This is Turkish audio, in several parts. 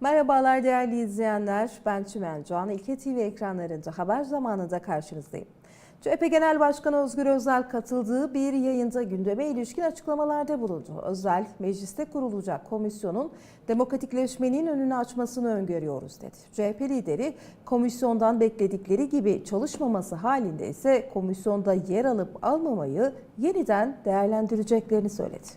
Merhabalar değerli izleyenler. Ben Çimen Doğan. İlke TV ekranlarında haber zamanında karşınızdayım. CHP Genel Başkanı Özgür Özel katıldığı bir yayında gündeme ilişkin açıklamalarda bulundu. Özel, mecliste kurulacak komisyonun demokratikleşmenin önünü açmasını öngörüyoruz dedi. CHP lideri komisyondan bekledikleri gibi çalışmaması halinde ise komisyonda yer alıp almamayı yeniden değerlendireceklerini söyledi.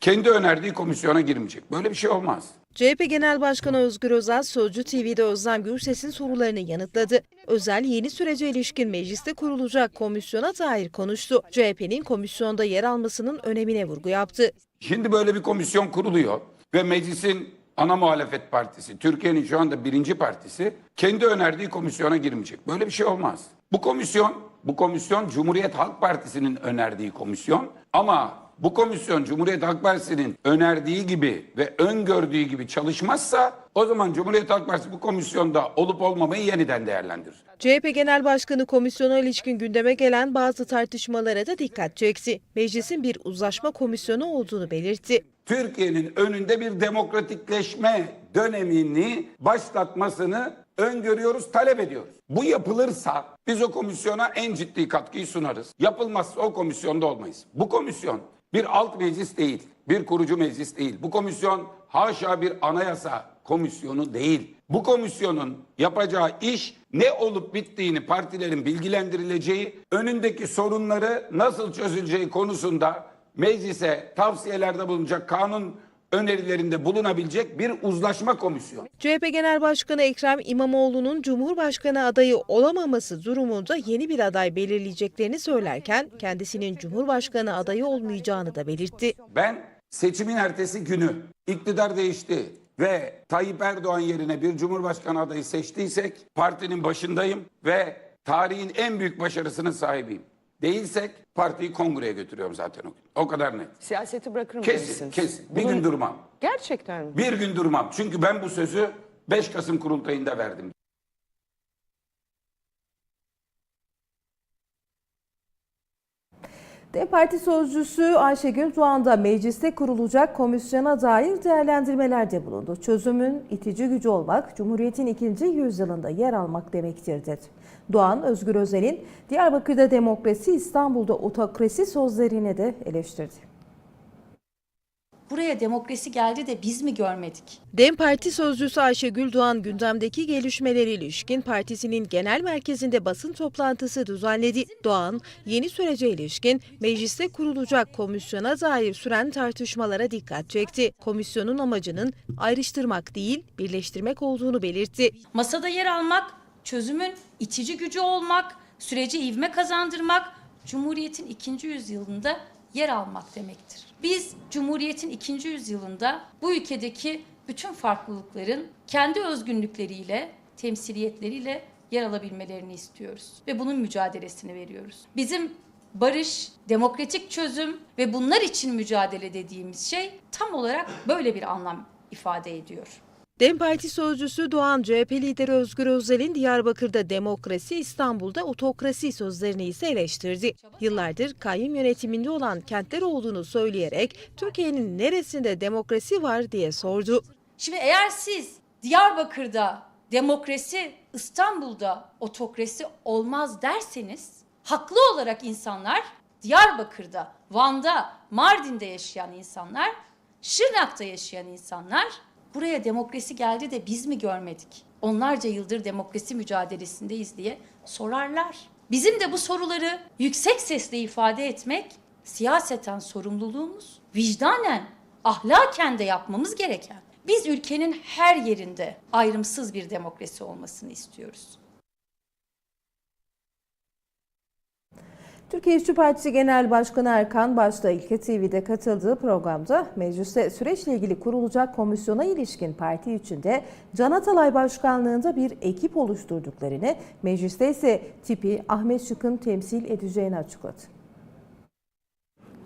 kendi önerdiği komisyona girmeyecek. Böyle bir şey olmaz. CHP Genel Başkanı Özgür Özel, Sözcü TV'de Özlem Gürses'in sorularını yanıtladı. Özel, yeni sürece ilişkin mecliste kurulacak komisyona dair konuştu. CHP'nin komisyonda yer almasının önemine vurgu yaptı. Şimdi böyle bir komisyon kuruluyor ve meclisin ana muhalefet partisi, Türkiye'nin şu anda birinci partisi kendi önerdiği komisyona girmeyecek. Böyle bir şey olmaz. Bu komisyon, bu komisyon Cumhuriyet Halk Partisi'nin önerdiği komisyon ama bu komisyon Cumhuriyet Halk Partisi'nin önerdiği gibi ve öngördüğü gibi çalışmazsa o zaman Cumhuriyet Halk Partisi bu komisyonda olup olmamayı yeniden değerlendirir. CHP Genel Başkanı komisyona ilişkin gündeme gelen bazı tartışmalara da dikkat çekti. Meclisin bir uzlaşma komisyonu olduğunu belirtti. Türkiye'nin önünde bir demokratikleşme dönemini başlatmasını öngörüyoruz, talep ediyoruz. Bu yapılırsa biz o komisyona en ciddi katkıyı sunarız. Yapılmazsa o komisyonda olmayız. Bu komisyon bir alt meclis değil, bir kurucu meclis değil. Bu komisyon haşa bir anayasa komisyonu değil. Bu komisyonun yapacağı iş ne olup bittiğini partilerin bilgilendirileceği, önündeki sorunları nasıl çözüleceği konusunda meclise tavsiyelerde bulunacak kanun önerilerinde bulunabilecek bir uzlaşma komisyonu. CHP Genel Başkanı Ekrem İmamoğlu'nun Cumhurbaşkanı adayı olamaması durumunda yeni bir aday belirleyeceklerini söylerken kendisinin Cumhurbaşkanı adayı olmayacağını da belirtti. Ben seçimin ertesi günü iktidar değişti ve Tayyip Erdoğan yerine bir cumhurbaşkanı adayı seçtiysek partinin başındayım ve tarihin en büyük başarısının sahibiyim. Değilsek partiyi kongreye götürüyorum zaten o gün. O kadar net. Siyaseti bırakırım Kesin, demişsiniz. kesin. Bir Bunun- gün durmam. Gerçekten mi? Bir gün durmam. Çünkü ben bu sözü 5 Kasım kurultayında verdim. DEM Parti sözcüsü Ayşegül Doğan da mecliste kurulacak komisyona dair değerlendirmelerde bulundu. Çözümün itici gücü olmak, Cumhuriyet'in ikinci yüzyılında yer almak demektir dedi. Doğan, Özgür Özel'in Diyarbakır'da demokrasi, İstanbul'da otokrasi sözlerini de eleştirdi. Buraya demokrasi geldi de biz mi görmedik? DEM Parti sözcüsü Ayşegül Doğan gündemdeki gelişmeleri ilişkin partisinin genel merkezinde basın toplantısı düzenledi. Doğan, yeni sürece ilişkin mecliste kurulacak komisyona dair süren tartışmalara dikkat çekti. Komisyonun amacının ayrıştırmak değil, birleştirmek olduğunu belirtti. Masada yer almak, çözümün itici gücü olmak, süreci ivme kazandırmak, Cumhuriyet'in ikinci yüzyılında yer almak demektir. Biz Cumhuriyet'in ikinci yüzyılında bu ülkedeki bütün farklılıkların kendi özgünlükleriyle, temsiliyetleriyle yer alabilmelerini istiyoruz ve bunun mücadelesini veriyoruz. Bizim barış, demokratik çözüm ve bunlar için mücadele dediğimiz şey tam olarak böyle bir anlam ifade ediyor. DEM Parti sözcüsü Doğan, CHP lideri Özgür Özel'in Diyarbakır'da demokrasi, İstanbul'da otokrasi sözlerini ise eleştirdi. Yıllardır kayyum yönetiminde olan kentler olduğunu söyleyerek Türkiye'nin neresinde demokrasi var diye sordu. Şimdi eğer siz Diyarbakır'da demokrasi, İstanbul'da otokrasi olmaz derseniz haklı olarak insanlar Diyarbakır'da, Van'da, Mardin'de yaşayan insanlar, Şırnak'ta yaşayan insanlar buraya demokrasi geldi de biz mi görmedik? Onlarca yıldır demokrasi mücadelesindeyiz diye sorarlar. Bizim de bu soruları yüksek sesle ifade etmek siyaseten sorumluluğumuz, vicdanen, ahlaken de yapmamız gereken. Biz ülkenin her yerinde ayrımsız bir demokrasi olmasını istiyoruz. Türkiye İşçi Partisi Genel Başkanı Erkan Başta İlke TV'de katıldığı programda mecliste süreçle ilgili kurulacak komisyona ilişkin parti içinde Can Atalay Başkanlığında bir ekip oluşturduklarını, mecliste ise tipi Ahmet Şık'ın temsil edeceğini açıkladı.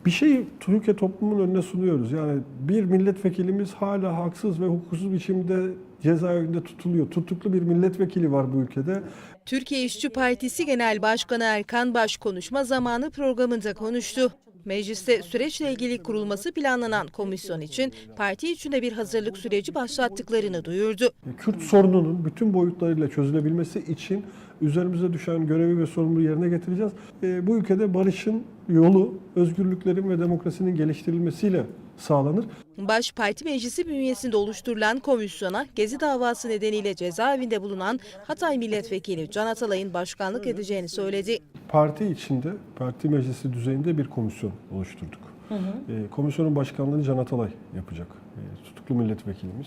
bir şey Türkiye toplumun önüne sunuyoruz. Yani bir milletvekilimiz hala haksız ve hukuksuz biçimde cezaevinde tutuluyor. Tutuklu bir milletvekili var bu ülkede. Türkiye İşçi Partisi Genel Başkanı Erkan Baş konuşma zamanı programında konuştu. Mecliste süreçle ilgili kurulması planlanan komisyon için parti içinde bir hazırlık süreci başlattıklarını duyurdu. Kürt sorununun bütün boyutlarıyla çözülebilmesi için üzerimize düşen görevi ve sorumluluğu yerine getireceğiz. E, bu ülkede barışın yolu, özgürlüklerin ve demokrasinin geliştirilmesiyle sağlanır. Baş Parti Meclisi bünyesinde oluşturulan komisyona Gezi davası nedeniyle cezaevinde bulunan Hatay Milletvekili Can Atalay'ın başkanlık edeceğini söyledi. Parti içinde, parti meclisi düzeyinde bir komisyon oluşturduk. E, komisyonun başkanlığını Can Atalay yapacak. E, tutuklu milletvekilimiz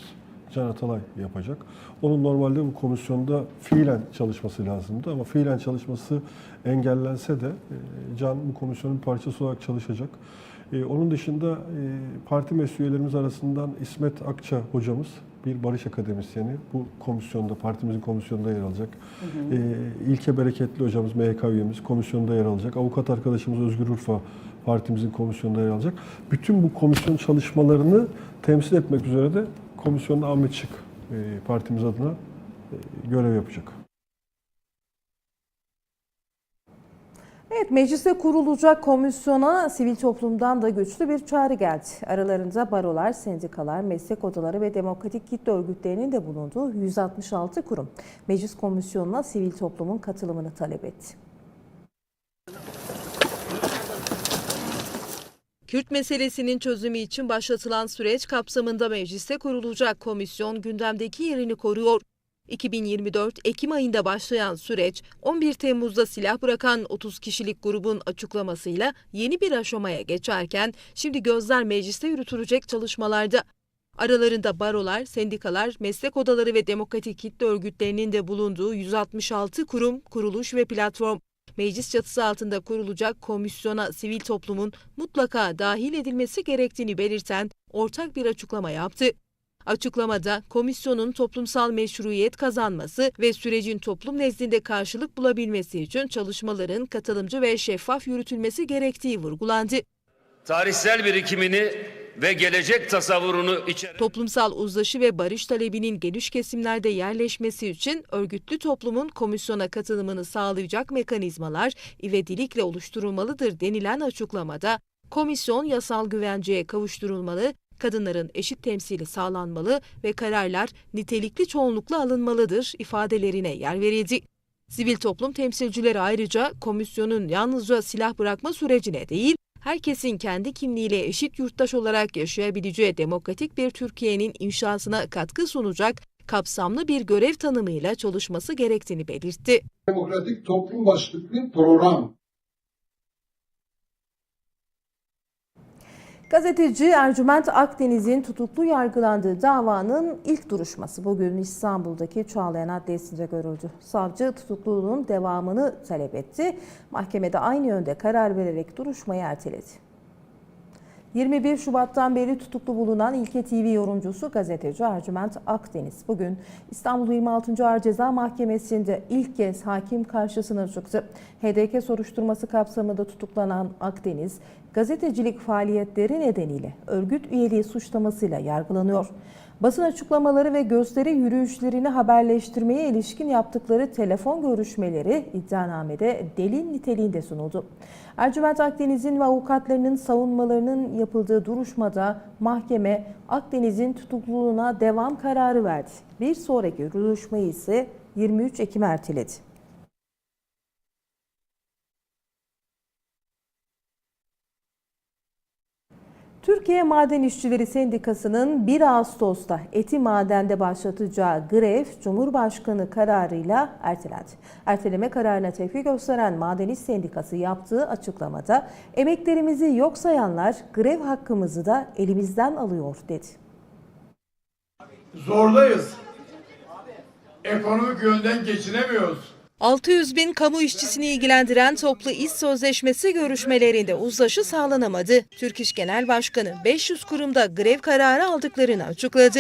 Can Atalay yapacak. Onun normalde bu komisyonda fiilen çalışması lazımdı ama fiilen çalışması engellense de e, Can bu komisyonun parçası olarak çalışacak. E, onun dışında e, parti meclis üyelerimiz arasından İsmet Akça hocamız bir barış akademisyeni bu komisyonda, partimizin komisyonunda yer alacak. E, İlke Bereketli hocamız, MYK üyemiz komisyonda yer alacak. Avukat arkadaşımız Özgür Urfa partimizin komisyonunda yer alacak. Bütün bu komisyon çalışmalarını temsil etmek üzere de komisyonda Ahmet Şık e, partimiz adına e, görev yapacak. Evet, mecliste kurulacak komisyona sivil toplumdan da güçlü bir çağrı geldi. Aralarında barolar, sendikalar, meslek odaları ve demokratik kitle örgütlerinin de bulunduğu 166 kurum. Meclis komisyonuna sivil toplumun katılımını talep etti. Kürt meselesinin çözümü için başlatılan süreç kapsamında mecliste kurulacak komisyon gündemdeki yerini koruyor. 2024 Ekim ayında başlayan süreç 11 Temmuz'da silah bırakan 30 kişilik grubun açıklamasıyla yeni bir aşamaya geçerken şimdi gözler mecliste yürütülecek çalışmalarda. Aralarında barolar, sendikalar, meslek odaları ve demokratik kitle örgütlerinin de bulunduğu 166 kurum, kuruluş ve platform. Meclis çatısı altında kurulacak komisyona sivil toplumun mutlaka dahil edilmesi gerektiğini belirten ortak bir açıklama yaptı. Açıklamada komisyonun toplumsal meşruiyet kazanması ve sürecin toplum nezdinde karşılık bulabilmesi için çalışmaların katılımcı ve şeffaf yürütülmesi gerektiği vurgulandı. tarihsel birikimini ve gelecek tasavvurunu içeren Toplumsal uzlaşı ve barış talebinin geniş kesimlerde yerleşmesi için örgütlü toplumun komisyona katılımını sağlayacak mekanizmalar ivedilikle oluşturulmalıdır denilen açıklamada, komisyon yasal güvenceye kavuşturulmalı, kadınların eşit temsili sağlanmalı ve kararlar nitelikli çoğunlukla alınmalıdır ifadelerine yer verildi. Sivil toplum temsilcileri ayrıca komisyonun yalnızca silah bırakma sürecine değil, herkesin kendi kimliğiyle eşit yurttaş olarak yaşayabileceği demokratik bir Türkiye'nin inşasına katkı sunacak kapsamlı bir görev tanımıyla çalışması gerektiğini belirtti. Demokratik Toplum başlıklı program Gazeteci Ercüment Akdeniz'in tutuklu yargılandığı davanın ilk duruşması bugün İstanbul'daki Çağlayan Adliyesi'nde görüldü. Savcı tutukluluğun devamını talep etti. Mahkemede aynı yönde karar vererek duruşmayı erteledi. 21 Şubat'tan beri tutuklu bulunan İlke TV yorumcusu gazeteci Ercüment Akdeniz bugün İstanbul 26. Ağır Ceza Mahkemesi'nde ilk kez hakim karşısına çıktı. HDK soruşturması kapsamında tutuklanan Akdeniz, gazetecilik faaliyetleri nedeniyle örgüt üyeliği suçlamasıyla yargılanıyor. Basın açıklamaları ve gösteri yürüyüşlerini haberleştirmeye ilişkin yaptıkları telefon görüşmeleri iddianamede delil niteliğinde sunuldu. Ercüment Akdeniz'in ve avukatlarının savunmalarının yapıldığı duruşmada mahkeme Akdeniz'in tutukluluğuna devam kararı verdi. Bir sonraki duruşmayı ise 23 Ekim erteledi. Türkiye Maden İşçileri Sendikası'nın 1 Ağustos'ta Eti Maden'de başlatacağı grev Cumhurbaşkanı kararıyla ertelendi. Erteleme kararına tepki gösteren Maden İş Sendikası yaptığı açıklamada emeklerimizi yok sayanlar grev hakkımızı da elimizden alıyor dedi. Zordayız. Ekonomik yönden geçinemiyoruz. 600 bin kamu işçisini ilgilendiren toplu iş sözleşmesi görüşmelerinde uzlaşı sağlanamadı. Türk İş Genel Başkanı 500 kurumda grev kararı aldıklarını açıkladı.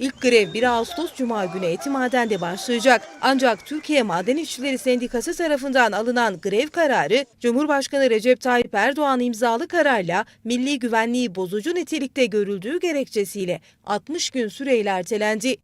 İlk grev 1 Ağustos Cuma günü Etimaden'de başlayacak. Ancak Türkiye Maden İşçileri Sendikası tarafından alınan grev kararı, Cumhurbaşkanı Recep Tayyip Erdoğan imzalı kararla milli güvenliği bozucu nitelikte görüldüğü gerekçesiyle 60 gün süreyle ertelendi.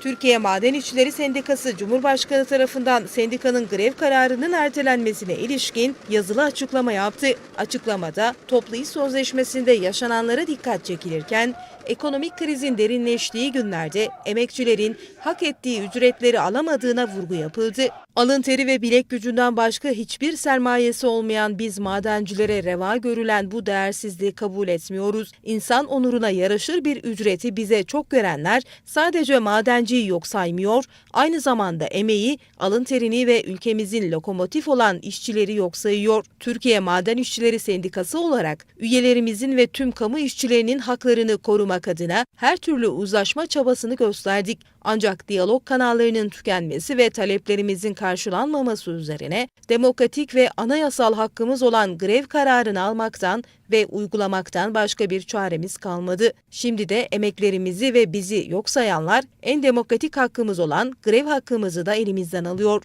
Türkiye Maden İşçileri Sendikası Cumhurbaşkanı tarafından sendikanın grev kararının ertelenmesine ilişkin yazılı açıklama yaptı. Açıklamada toplu iş sözleşmesinde yaşananlara dikkat çekilirken ekonomik krizin derinleştiği günlerde emekçilerin hak ettiği ücretleri alamadığına vurgu yapıldı. Alın teri ve bilek gücünden başka hiçbir sermayesi olmayan biz madencilere reva görülen bu değersizliği kabul etmiyoruz. İnsan onuruna yaraşır bir ücreti bize çok görenler sadece madenciyi yok saymıyor, aynı zamanda emeği, alın terini ve ülkemizin lokomotif olan işçileri yok sayıyor. Türkiye Maden İşçileri Sendikası olarak üyelerimizin ve tüm kamu işçilerinin haklarını korumak adına her türlü uzlaşma çabasını gösterdik. Ancak diyalog kanallarının tükenmesi ve taleplerimizin karşılanmaması üzerine demokratik ve anayasal hakkımız olan grev kararını almaktan ve uygulamaktan başka bir çaremiz kalmadı. Şimdi de emeklerimizi ve bizi yok sayanlar en demokratik hakkımız olan grev hakkımızı da elimizden alıyor.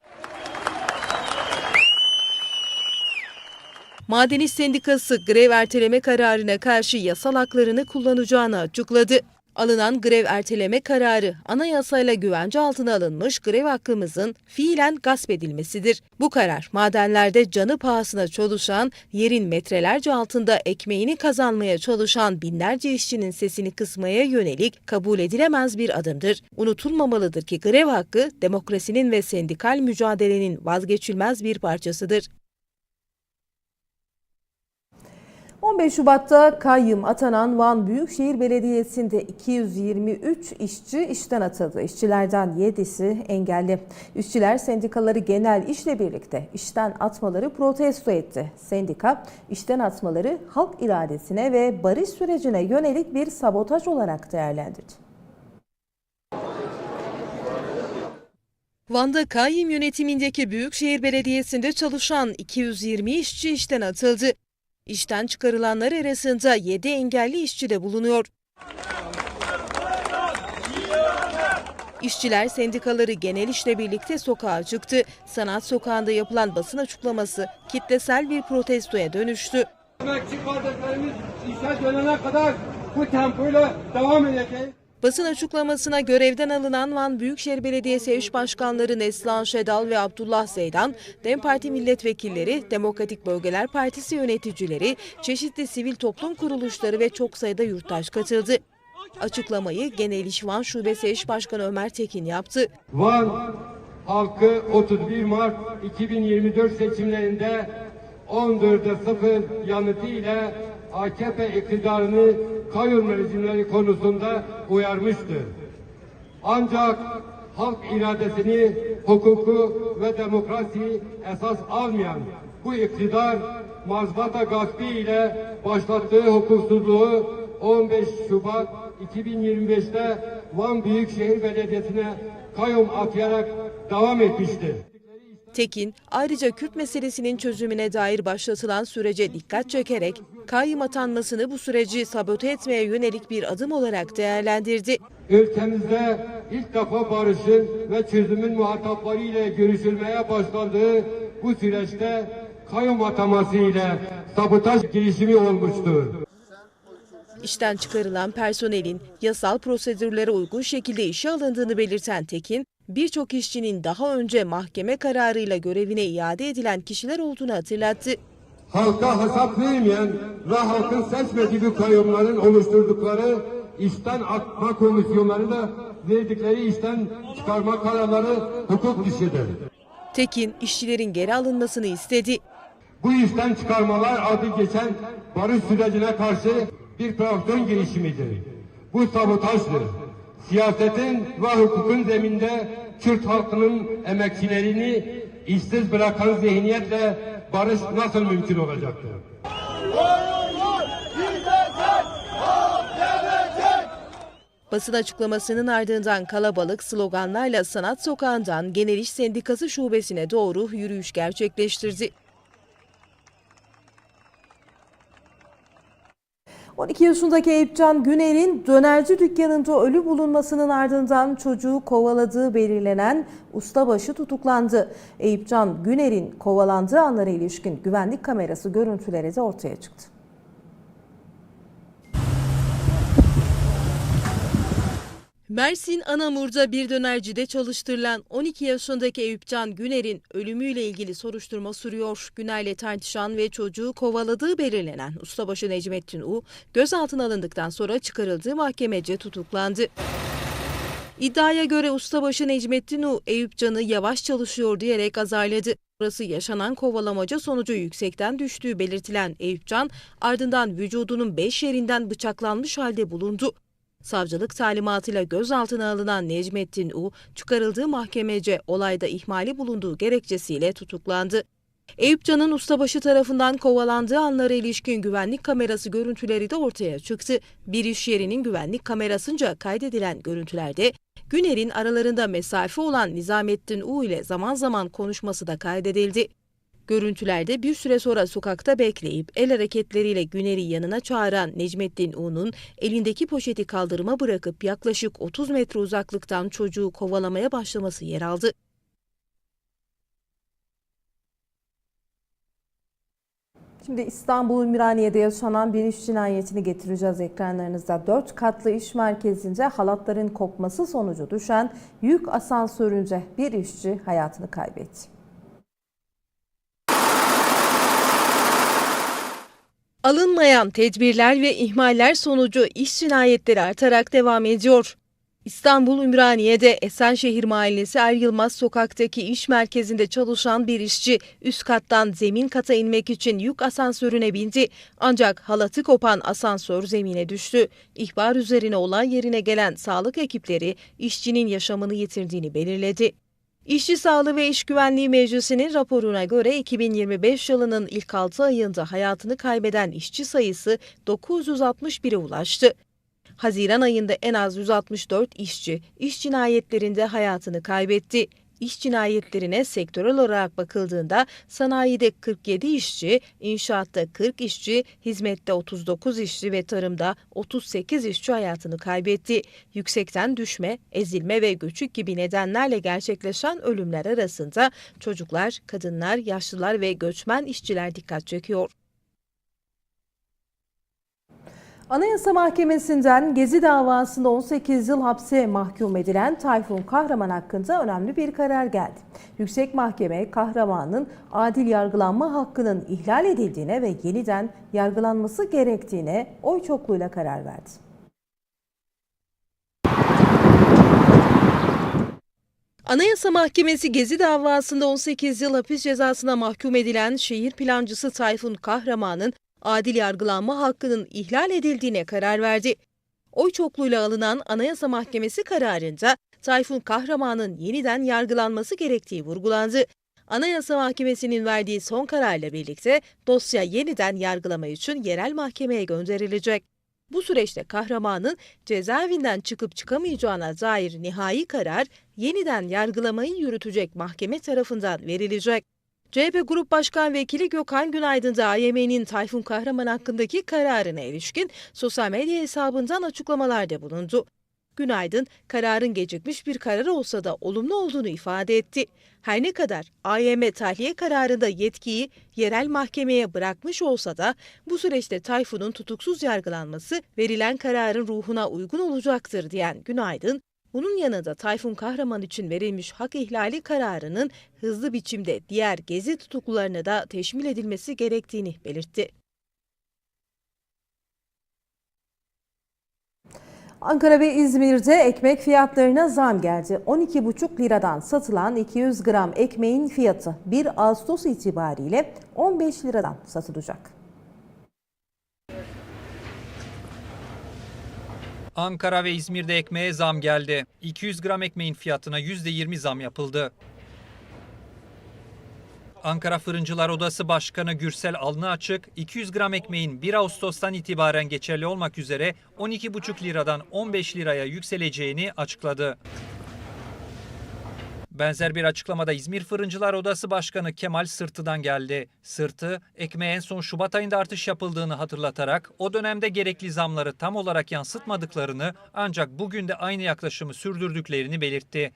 Maden İş Sendikası grev erteleme kararına karşı yasal haklarını kullanacağını açıkladı. Alınan grev erteleme kararı anayasayla güvence altına alınmış grev hakkımızın fiilen gasp edilmesidir. Bu karar madenlerde canı pahasına çalışan, yerin metrelerce altında ekmeğini kazanmaya çalışan binlerce işçinin sesini kısmaya yönelik kabul edilemez bir adımdır. Unutulmamalıdır ki grev hakkı demokrasinin ve sendikal mücadelenin vazgeçilmez bir parçasıdır. 15 Şubat'ta kayyım atanan Van Büyükşehir Belediyesi'nde 223 işçi işten atıldı. İşçilerden 7'si engelli. İşçiler sendikaları genel işle birlikte işten atmaları protesto etti. Sendika işten atmaları halk iradesine ve barış sürecine yönelik bir sabotaj olarak değerlendirdi. Van'da kayyum yönetimindeki Büyükşehir Belediyesi'nde çalışan 220 işçi işten atıldı. İşten çıkarılanlar arasında 7 engelli işçi de bulunuyor. İşçiler sendikaları genel işle birlikte sokağa çıktı. Sanat sokağında yapılan basın açıklaması kitlesel bir protestoya dönüştü. Emekçi kardeşlerimiz işe dönene kadar bu tempoyla devam edeceğiz. Basın açıklamasına görevden alınan Van Büyükşehir Belediyesi eş başkanları Neslihan Şedal ve Abdullah Zeydan, DEM Parti milletvekilleri, Demokratik Bölgeler Partisi yöneticileri, çeşitli sivil toplum kuruluşları ve çok sayıda yurttaş katıldı. Açıklamayı Genel İş Van Şubesi Eş Başkanı Ömer Tekin yaptı. Van halkı 31 Mart 2024 seçimlerinde 14'e 0 yanıtı ile AKP iktidarını kayyum rejimleri konusunda uyarmıştı. Ancak halk iradesini, hukuku ve demokrasiyi esas almayan bu iktidar mazbata gaspı ile başlattığı hukuksuzluğu 15 Şubat 2025'te Van Büyükşehir Belediyesi'ne kayyum atayarak devam etmiştir. Tekin ayrıca Kürt meselesinin çözümüne dair başlatılan sürece dikkat çekerek kayyum atanmasını bu süreci sabote etmeye yönelik bir adım olarak değerlendirdi. Ülkemizde ilk defa barışın ve çözümün muhatapları ile görüşülmeye başlandığı bu süreçte kayyum ataması ile sabotaj girişimi olmuştur. İşten çıkarılan personelin yasal prosedürlere uygun şekilde işe alındığını belirten Tekin, birçok işçinin daha önce mahkeme kararıyla görevine iade edilen kişiler olduğunu hatırlattı. halka hesap vermeyen ve halkın seçmediği bu kayyumların oluşturdukları işten atma komisyonları da verdikleri işten çıkarma kararları hukuk dışıdır. Tekin, işçilerin geri alınmasını istedi. Bu işten çıkarmalar adı geçen barış sürecine karşı bir provokasyon girişimidir. Bu sabotajdır. Siyasetin ve hukukun zeminde Kürt halkının emekçilerini işsiz bırakan zihniyetle barış nasıl mümkün olacaktır? Basın açıklamasının ardından kalabalık sloganlarla Sanat Sokağı'ndan Genel İş Sendikası Şubesi'ne doğru yürüyüş gerçekleştirdi. 12 yaşındaki Eyüpcan Güner'in dönerci dükkanında ölü bulunmasının ardından çocuğu kovaladığı belirlenen ustabaşı tutuklandı. Eyüpcan Güner'in kovalandığı anlara ilişkin güvenlik kamerası görüntüleri de ortaya çıktı. Mersin Anamur'da bir dönercide çalıştırılan 12 yaşındaki Eyüpcan Güner'in ölümüyle ilgili soruşturma sürüyor. Güner'le tartışan ve çocuğu kovaladığı belirlenen ustabaşı Necmettin U, gözaltına alındıktan sonra çıkarıldığı mahkemece tutuklandı. İddiaya göre ustabaşı Necmettin U, Eyüpcan'ı yavaş çalışıyor diyerek azarladı. Burası yaşanan kovalamaca sonucu yüksekten düştüğü belirtilen Eyüpcan, ardından vücudunun 5 yerinden bıçaklanmış halde bulundu. Savcılık talimatıyla gözaltına alınan Necmettin U, çıkarıldığı mahkemece olayda ihmali bulunduğu gerekçesiyle tutuklandı. Eyüpcan'ın ustabaşı tarafından kovalandığı anlara ilişkin güvenlik kamerası görüntüleri de ortaya çıktı. Bir iş yerinin güvenlik kamerasınca kaydedilen görüntülerde Güner'in aralarında mesafe olan Nizamettin U ile zaman zaman konuşması da kaydedildi. Görüntülerde bir süre sonra sokakta bekleyip el hareketleriyle Güner'i yanına çağıran Necmettin U'nun elindeki poşeti kaldırıma bırakıp yaklaşık 30 metre uzaklıktan çocuğu kovalamaya başlaması yer aldı. Şimdi İstanbul Ümraniye'de yaşanan bir iş cinayetini getireceğiz ekranlarınızda. Dört katlı iş merkezince halatların kopması sonucu düşen yük asansörünce bir işçi hayatını kaybetti. Alınmayan tedbirler ve ihmaller sonucu iş cinayetleri artarak devam ediyor. İstanbul Ümraniye'de Esenşehir Mahallesi Er Yılmaz sokaktaki iş merkezinde çalışan bir işçi üst kattan zemin kata inmek için yük asansörüne bindi. Ancak halatı kopan asansör zemine düştü. İhbar üzerine olay yerine gelen sağlık ekipleri işçinin yaşamını yitirdiğini belirledi. İşçi Sağlığı ve İş Güvenliği Meclisi'nin raporuna göre 2025 yılının ilk 6 ayında hayatını kaybeden işçi sayısı 961'e ulaştı. Haziran ayında en az 164 işçi iş cinayetlerinde hayatını kaybetti. İş cinayetlerine sektörel olarak bakıldığında sanayide 47 işçi, inşaatta 40 işçi, hizmette 39 işçi ve tarımda 38 işçi hayatını kaybetti. Yüksekten düşme, ezilme ve göçük gibi nedenlerle gerçekleşen ölümler arasında çocuklar, kadınlar, yaşlılar ve göçmen işçiler dikkat çekiyor. Anayasa Mahkemesi'nden Gezi davasında 18 yıl hapse mahkum edilen Tayfun Kahraman hakkında önemli bir karar geldi. Yüksek Mahkeme Kahraman'ın adil yargılanma hakkının ihlal edildiğine ve yeniden yargılanması gerektiğine oy çokluğuyla karar verdi. Anayasa Mahkemesi Gezi davasında 18 yıl hapis cezasına mahkum edilen şehir plancısı Tayfun Kahraman'ın adil yargılanma hakkının ihlal edildiğine karar verdi. Oy çokluğuyla alınan Anayasa Mahkemesi kararında Tayfun Kahraman'ın yeniden yargılanması gerektiği vurgulandı. Anayasa Mahkemesi'nin verdiği son kararla birlikte dosya yeniden yargılama için yerel mahkemeye gönderilecek. Bu süreçte kahramanın cezaevinden çıkıp çıkamayacağına dair nihai karar yeniden yargılamayı yürütecek mahkeme tarafından verilecek. CHP Grup Başkan Vekili Gökhan Günaydın da AYM'nin Tayfun Kahraman hakkındaki kararına ilişkin sosyal medya hesabından açıklamalarda bulundu. Günaydın, kararın gecikmiş bir karar olsa da olumlu olduğunu ifade etti. Her ne kadar AYM tahliye kararında yetkiyi yerel mahkemeye bırakmış olsa da bu süreçte Tayfun'un tutuksuz yargılanması verilen kararın ruhuna uygun olacaktır diyen Günaydın, bunun yanında Tayfun Kahraman için verilmiş hak ihlali kararının hızlı biçimde diğer gezi tutuklularına da teşmil edilmesi gerektiğini belirtti. Ankara ve İzmir'de ekmek fiyatlarına zam geldi. 12,5 liradan satılan 200 gram ekmeğin fiyatı 1 Ağustos itibariyle 15 liradan satılacak. Ankara ve İzmir'de ekmeğe zam geldi. 200 gram ekmeğin fiyatına %20 zam yapıldı. Ankara Fırıncılar Odası Başkanı Gürsel Alnıaçık, 200 gram ekmeğin 1 Ağustos'tan itibaren geçerli olmak üzere 12,5 liradan 15 liraya yükseleceğini açıkladı. Benzer bir açıklamada İzmir Fırıncılar Odası Başkanı Kemal Sırtı'dan geldi. Sırtı, ekmeğe en son Şubat ayında artış yapıldığını hatırlatarak o dönemde gerekli zamları tam olarak yansıtmadıklarını ancak bugün de aynı yaklaşımı sürdürdüklerini belirtti.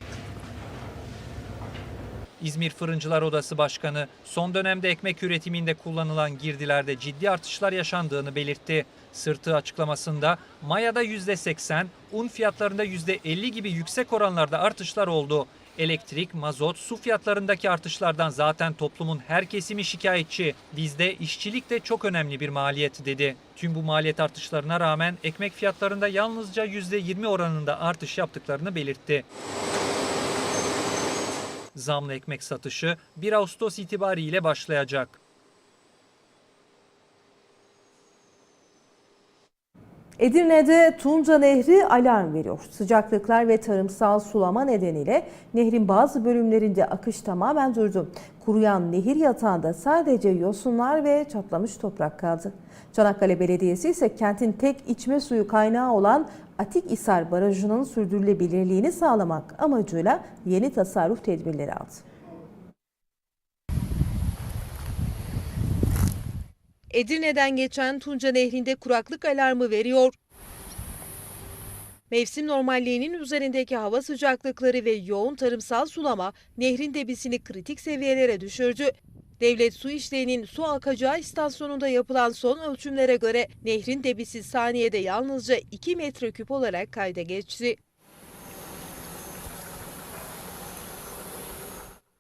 İzmir Fırıncılar Odası Başkanı son dönemde ekmek üretiminde kullanılan girdilerde ciddi artışlar yaşandığını belirtti. Sırtı açıklamasında mayada %80, un fiyatlarında %50 gibi yüksek oranlarda artışlar oldu. Elektrik, mazot, su fiyatlarındaki artışlardan zaten toplumun her kesimi şikayetçi. Bizde işçilik de çok önemli bir maliyet dedi. Tüm bu maliyet artışlarına rağmen ekmek fiyatlarında yalnızca %20 oranında artış yaptıklarını belirtti. Zamlı ekmek satışı 1 Ağustos itibariyle başlayacak. Edirne'de Tunca Nehri alarm veriyor. Sıcaklıklar ve tarımsal sulama nedeniyle nehrin bazı bölümlerinde akış tamamen durdu. Kuruyan nehir yatağında sadece yosunlar ve çatlamış toprak kaldı. Çanakkale Belediyesi ise kentin tek içme suyu kaynağı olan Atikhisar Barajı'nın sürdürülebilirliğini sağlamak amacıyla yeni tasarruf tedbirleri aldı. Edirne'den geçen Tunca Nehri'nde kuraklık alarmı veriyor. Mevsim normalliğinin üzerindeki hava sıcaklıkları ve yoğun tarımsal sulama nehrin debisini kritik seviyelere düşürdü. Devlet Su İşleri'nin su akacağı istasyonunda yapılan son ölçümlere göre nehrin debisi saniyede yalnızca 2 metreküp olarak kayda geçti.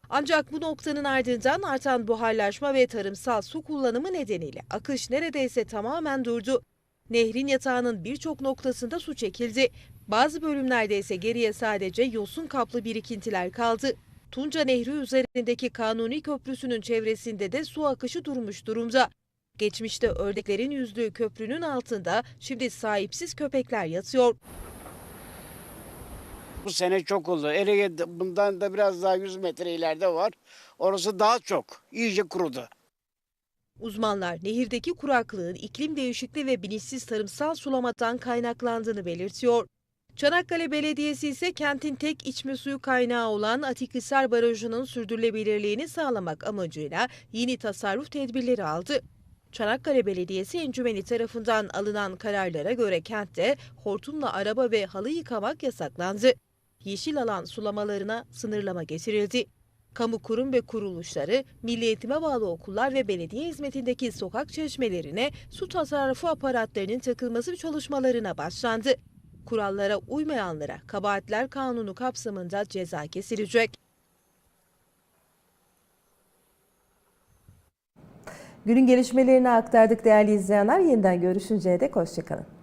Ancak bu noktanın ardından artan buharlaşma ve tarımsal su kullanımı nedeniyle akış neredeyse tamamen durdu. Nehrin yatağının birçok noktasında su çekildi. Bazı bölümlerde ise geriye sadece yosun kaplı birikintiler kaldı. Tunca Nehri üzerindeki Kanuni Köprüsü'nün çevresinde de su akışı durmuş durumda. Geçmişte ördeklerin yüzdüğü köprünün altında şimdi sahipsiz köpekler yatıyor. Bu sene çok oldu. Erege bundan da biraz daha 100 metre ileride var. Orası daha çok. İyice kurudu. Uzmanlar nehirdeki kuraklığın iklim değişikliği ve bilinçsiz tarımsal sulamadan kaynaklandığını belirtiyor. Çanakkale Belediyesi ise kentin tek içme suyu kaynağı olan Atikhisar Barajı'nın sürdürülebilirliğini sağlamak amacıyla yeni tasarruf tedbirleri aldı. Çanakkale Belediyesi encümeni tarafından alınan kararlara göre kentte hortumla araba ve halı yıkamak yasaklandı. Yeşil alan sulamalarına sınırlama getirildi. Kamu kurum ve kuruluşları, milli eğitime bağlı okullar ve belediye hizmetindeki sokak çeşmelerine su tasarrufu aparatlarının takılması çalışmalarına başlandı. Kurallara uymayanlara kabahatler kanunu kapsamında ceza kesilecek. Günün gelişmelerini aktardık değerli izleyenler. Yeniden görüşünceye dek hoşçakalın.